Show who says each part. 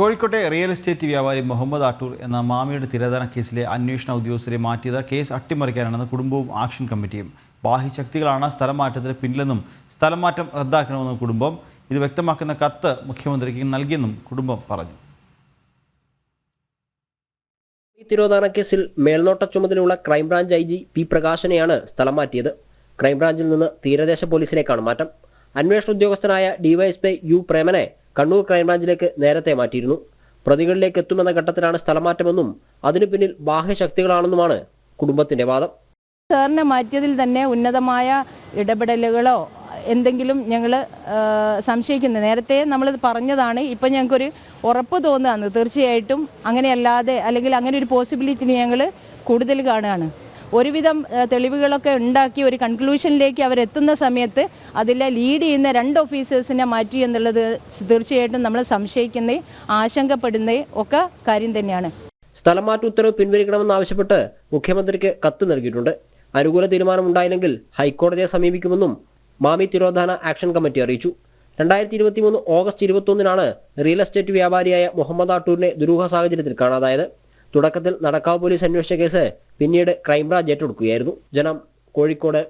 Speaker 1: കോഴിക്കോട്ടെ real estate വ്യാപാരി മുഹമ്മദ് ആട്ടൂർ എന്ന മാമിയുടെ തിരതന കേസിലെ അന്വേഷണ ഉദ്യോഗസ്ഥരെ മാറ്റിയത് കേസ് അട്ടിമറിക്കാനാണെന്ന് കുടുംബവും ആക്ഷൻ കമ്മിറ്റിയും. ബാഹ്യശക്തികളാണ് സ്ഥലം മാറ്റത്തിന് പിന്നിലെന്നും സ്ഥലം മാറ്റം റദ്ദാക്കണമെന്നും കുടുംബം ഇത് വ്യക്തമാക്കുന്ന കത്ത് മുഖ്യമന്ത്രിക്ക് നൽകിയെന്നും കുടുംബം പറഞ്ഞു.
Speaker 2: തിരോധാന കേസിൽ മേൽനോട്ട ചുമതലയുള്ള crime branch I G P പ്രകാശനെയാണ് സ്ഥലം മാറ്റിയത്. ക്രൈംബ്രാഞ്ചിൽ നിന്ന് തീരദേശ പോലീസിലേക്കാണ് മാറ്റം. അന്വേഷണ ഉദ്യോഗസ്ഥനായ ഡിവൈഎസ്പി യു പ്രേമനെ കണ്ണൂർ ക്രൈംബ്രാഞ്ചിലേക്ക് നേരത്തെ മാറ്റിയിരുന്നു. പ്രതികളിലേക്ക് എത്തുമെന്ന ഘട്ടത്തിലാണ് സ്ഥലമാറ്റമെന്നും അതിനു പിന്നിൽ ബാഹ്യശക്തികളാണെന്നുമാണ് കുടുംബത്തിന്റെ വാദം.
Speaker 3: സാറിനെ മാറ്റിയതിൽ തന്നെ ഉന്നതമായ ഇടപെടലുകളോ എന്തെങ്കിലും ഞങ്ങൾ സംശയിക്കുന്നത് നേരത്തെ നമ്മൾ പറഞ്ഞതാണ്. ഇപ്പം ഞങ്ങൾക്കൊരു ഉറപ്പ് തോന്നുകയാണ്. തീർച്ചയായിട്ടും അങ്ങനെയല്ലാതെ അല്ലെങ്കിൽ അങ്ങനെ ഒരു പോസിബിലിറ്റി ഞങ്ങൾ കൂടുതൽ കാണുകയാണ്. ഒരുവിധം തെളിവുകളൊക്കെ ഉണ്ടാക്കി ഒരു കൺക്ലൂഷനിലേക്ക് അവരെത്തുന്ന സമയത്ത് അതിലെ ലീഡ് ചെയ്യുന്ന രണ്ട് ഓഫീസേഴ്സിനെ മാറ്റി എന്നുള്ളത് തീർച്ചയായിട്ടും നമ്മൾ സംശയിക്കുന്ന ആശങ്കപ്പെടുന്ന ഒക്കെ കാര്യം തന്നെയാണ്.
Speaker 2: സ്ഥലമാറ്റ ഉത്തരവ് പിൻവലിക്കണമെന്നാവശ്യപ്പെട്ട് മുഖ്യമന്ത്രിക്ക് കത്ത് നൽകിയിട്ടുണ്ട്. അനുകൂല തീരുമാനം ഉണ്ടായില്ലെങ്കിൽ ഹൈക്കോടതിയെ സമീപിക്കുമെന്നും മാമി തിരോധാന ആക്ഷൻ കമ്മിറ്റി അറിയിച്ചു. രണ്ടായിരത്തി ഇരുപത്തി മൂന്ന് ഓഗസ്റ്റ് ഇരുപത്തൊന്നിനാണ് റിയൽ എസ്റ്റേറ്റ് വ്യാപാരിയായ മുഹമ്മദ് ആട്ടൂരിനെ ദുരൂഹ സാഹചര്യത്തിൽ കാണാതായത്. തുടക്കത്തിൽ നടക്കാവ് പോലീസ് അന്വേഷിച്ച കേസ് പിന്നീട് ക്രൈംബ്രാഞ്ച് ഏറ്റെടുക്കുകയായിരുന്നു. ജനം കോഴിക്കോട്.